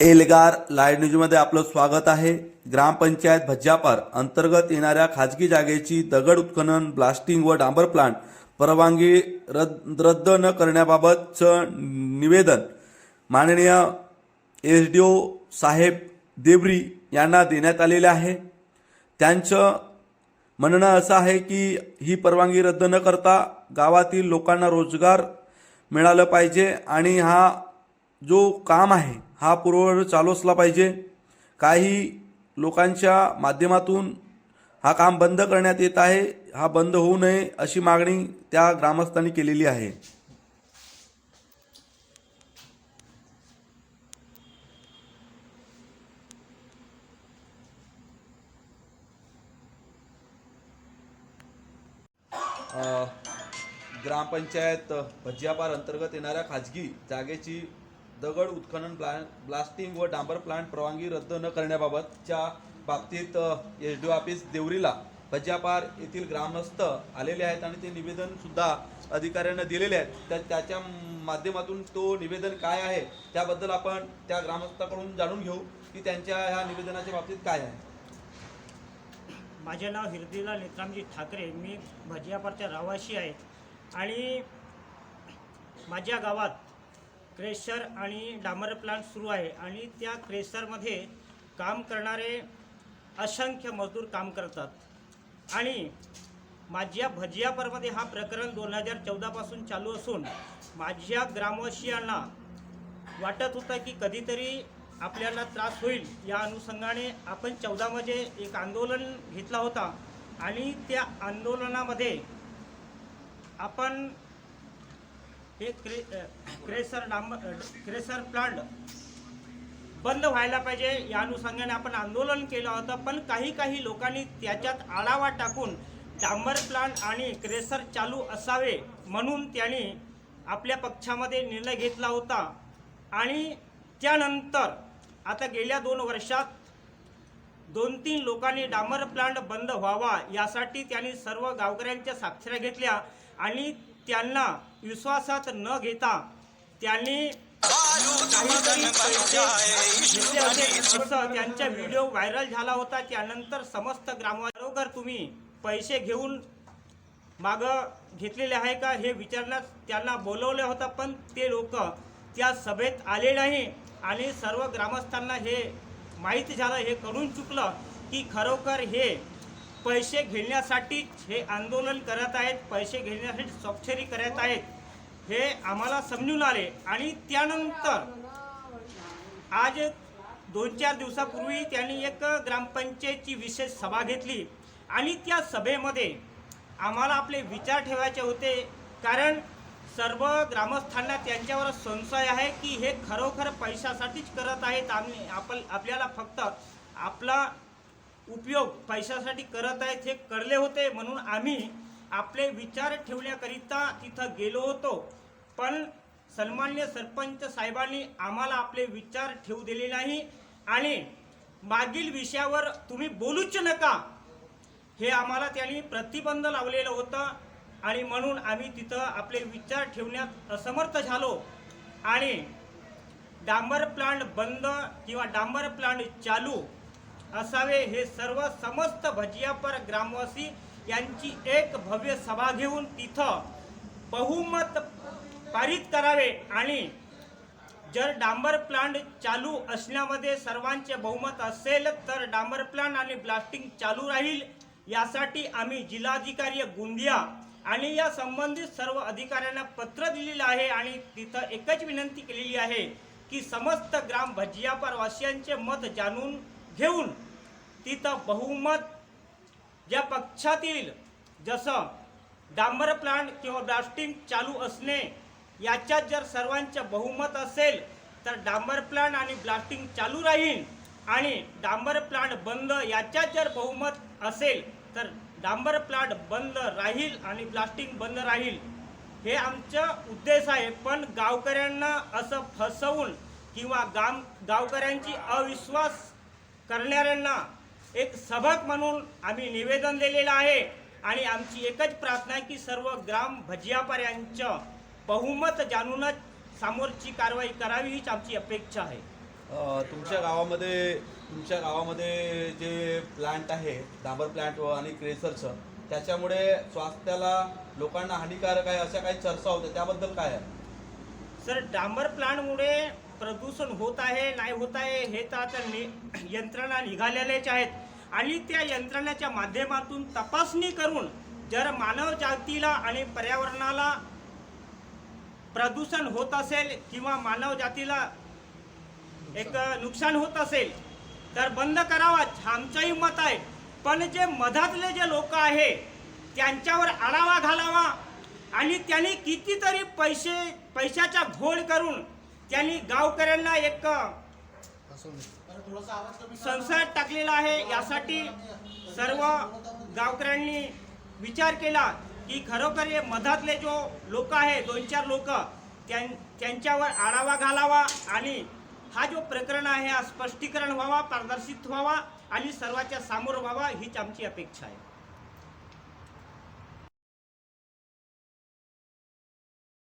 Elgar live न्यूजमध्ये आपलं स्वागत आहे. ग्रामपंचायत भज्जापार अंतर्गत येणाऱ्या खाजगी जागेची दगड उत्खनन ब्लास्टिंग व डांबर प्लांट परवानगी रद्द रद्द न करण्याबाबतचं निवेदन माननीय एस डी ओ साहेब देवरी यांना देण्यात आलेले आहे. त्यांचं म्हणणं असं आहे की ही परवानगी रद्द न करता गावातील लोकांना रोजगार मिळालं पाहिजे आणि हा जो काम आहे हा पूर्ववत चालू असला पाहिजे. काही लोकांच्या माध्यमातून हा काम बंद करण्यात येत आहे हा बंद होऊ नये अशी मागणी त्या ग्रामस्थांनी केलेली आहे. ग्रामपंचायत भज्यापार अंतर्गत येणाऱ्या खाजगी जागेची दगड उत्खनन प्ला ब्लास्टिंग व डांबर प्लांट परवानगी रद्द न करण्याबाबतच्या बाबतीत एस डी ऑफिस देवरीला भज्यापार येथील ग्रामस्थ आलेले आहेत आणि ते निवेदन सुद्धा अधिकाऱ्यांना दिलेले आहेत. तर त्याच्या माध्यमातून तो निवेदन काय आहे त्याबद्दल आपण त्या ग्रामस्थाकडून जाणून घेऊ की त्यांच्या ह्या निवेदनाच्या बाबतीत काय आहे. माझे नाव हिरदीला नेत्रामजी ठाकरे मी भजियापारच्या रहिवासी आहे. आणि माझ्या गावात क्रेशर आणि डांबर प्लांट सुरू आहे आणि त्या क्रेशरमध्ये काम करणारे असंख्य मजदूर काम करतात. आणि माझ्या भजियापरमध्ये हा प्रकरण दोन हजार चौदापासून चालू असून माझ्या ग्रामवासियांना वाटत होतं की कधीतरी आपल्याला त्रास होईल. या अनुषंगाने आपण चौदामध्ये एक आंदोलन घेतला होता आणि त्या आंदोलनामध्ये आपण हे क्रे क्रेसर डांब क्रेसर प्लांट बंद व्हायला पाहिजे. या अनुषंगाने आपण आंदोलन केलं होतं पण काही काही लोकांनी त्याच्यात आढावा टाकून डांबर प्लांट आणि क्रेसर चालू असावे म्हणून त्यांनी आपल्या पक्षामध्ये निर्णय घेतला होता. आणि त्यानंतर आता गेल्या दोन वर्षात दोन तीन लोकांनी डांबर प्लांट बंद व्हावा यासाठी त्यांनी सर्व गावकऱ्यांच्या साक्षऱ्या घेतल्या आणि त्यांना विश्वासात न घेता त्यांनी त्यांचा व्हिडिओ व्हायरल झाला होता. त्यानंतर समस्त ग्रामवा बरोबर तुम्ही पैसे घेऊन माग घेतलेले आहे का हे विचारण्यास त्यांना बोलवलं होतं पण ते लोक त्या सभेत आले नाही. आणि सर्व ग्रामस्थांना हे माहिती झालं हे कळून चुकलं की खरोखर हे पैसे घेण्यासाठी हे आंदोलन करत आहेत पैसे घेण्यासाठी स्वाक्षरी करत आहेत हे आम्हाला समजून आले. आणि त्यानंतर आज दोन चार दिवसापूर्वी त्यांनी एक ग्रामपंचायतची विशेष सभा घेतली. आणि त्या सभेमध्ये आम्हाला आपले विचार ठेवायचे होते. कारण सर्व ग्रामस्थांना त्यांच्यावर संशय आहे की हे खरोखर पैशासाठीच करत आहेत. आम्ही आपण आपल्याला फक्त आपला उपयोग पैशासाठी करत आहेत हे कळले होते म्हणून आम्ही आपले विचार ठेवण्याकरिता तिथं गेलो होतो. पण सन्मान्य सरपंच साहेबांनी आम्हाला आपले विचार ठेवू दिले नाही आणि मागील विषयावर तुम्ही बोलूच नका. हे आम्हाला त्यांनी प्रतिबंध लावलेलं होतं आणि म्हणून आम्ही तिथं आपले विचार ठेवण्यात असमर्थ झालो. आणि डांबर प्लांट बंद किंवा डांबर प्लांट चालू असावे हे सर्व समस्त भजियापर ग्रामवासी यांची एक भव्य सभा घेऊन तिथं बहुमत पारित करावे आणि जर डांबर प्लांट चालू असण्यामध्ये सर्वांचे बहुमत असेल तर डांबर प्लांट आणि ब्लास्टिंग चालू राहील. यासाठी आम्ही जिल्हाधिकारी गोंदिया आणि या संबंधित सर्व अधिकाऱ्यांना पत्र दिलेलं आहे आणि तिथं एकच विनंती केलेली आहे की समस्त ग्राम भजियापरवासियांचे मत जाणून घेऊन तिथं बहुमत ज्या पक्षातील जसं डांबर प्लांट किंवा ब्लास्टिंग चालू असणे याच्यात जर सर्वांचं बहुमत असेल तर डांबर प्लांट आणि ब्लास्टिंग चालू राहील. आणि डांबर प्लांट बंद याच्यात जर बहुमत असेल तर डांबर प्लांट बंद राहील आणि ब्लास्टिंग बंद राहील. हे आमचं उद्देश आहे. पण गावकऱ्यांना असं फसवून किंवा गाम गावकऱ्यांची अविश्वास करणाऱ्यांना एक सबक म्हणून आम्ही निवेदन दिलेलं आहे. आणि आमची एकच प्रार्थना आहे की सर्व ग्राम भजियापार यांचं बहुमत जाणूनच समोरची कारवाई करावी हीच आमची अपेक्षा आहे. तुमच्या गावामध्ये तुमच्या गावामध्ये जे प्लांट आहे डांबर प्लांट आणि क्रेसरचं त्याच्यामुळे स्वास्थ्याला लोकांना हानिकारक आहे अशा काही चर्चा होत्या त्याबद्दल काय आहे? सर डांबर प्लांटमुळे प्रदूषण होत आहे नाही होत आहे हे तर आता नि यंत्रणा निघालेल्याच आहेत. आणि त्या यंत्रणेच्या माध्यमातून तपासणी करून जर मानव जातीला आणि पर्यावरणाला प्रदूषण होत असेल किंवा मानव जातीला एक नुकसान होत असेल तर बंद करावा. आमचंही मत आहे. पण जे मधातले जे लोक आहे त्यांच्यावर आढावा घालावा आणि त्यांनी कितीतरी पैसे पैशाचा घोळ करून त्यांनी गावकऱ्यांना एक संसार टाकलेला आहे यासाठी सर्व गावकऱ्यांनी विचार केला की खरोखर हे मधातले जो लोक आहे दोन चार लोक त्यांच्यावर आढावा घालावा आणि हा जो प्रकरण आहे हा स्पष्टीकरण व्हावा पारदर्शित व्हावा आणि सर्वाच्या सामोर व्हावा हीच आमची अपेक्षा आहे.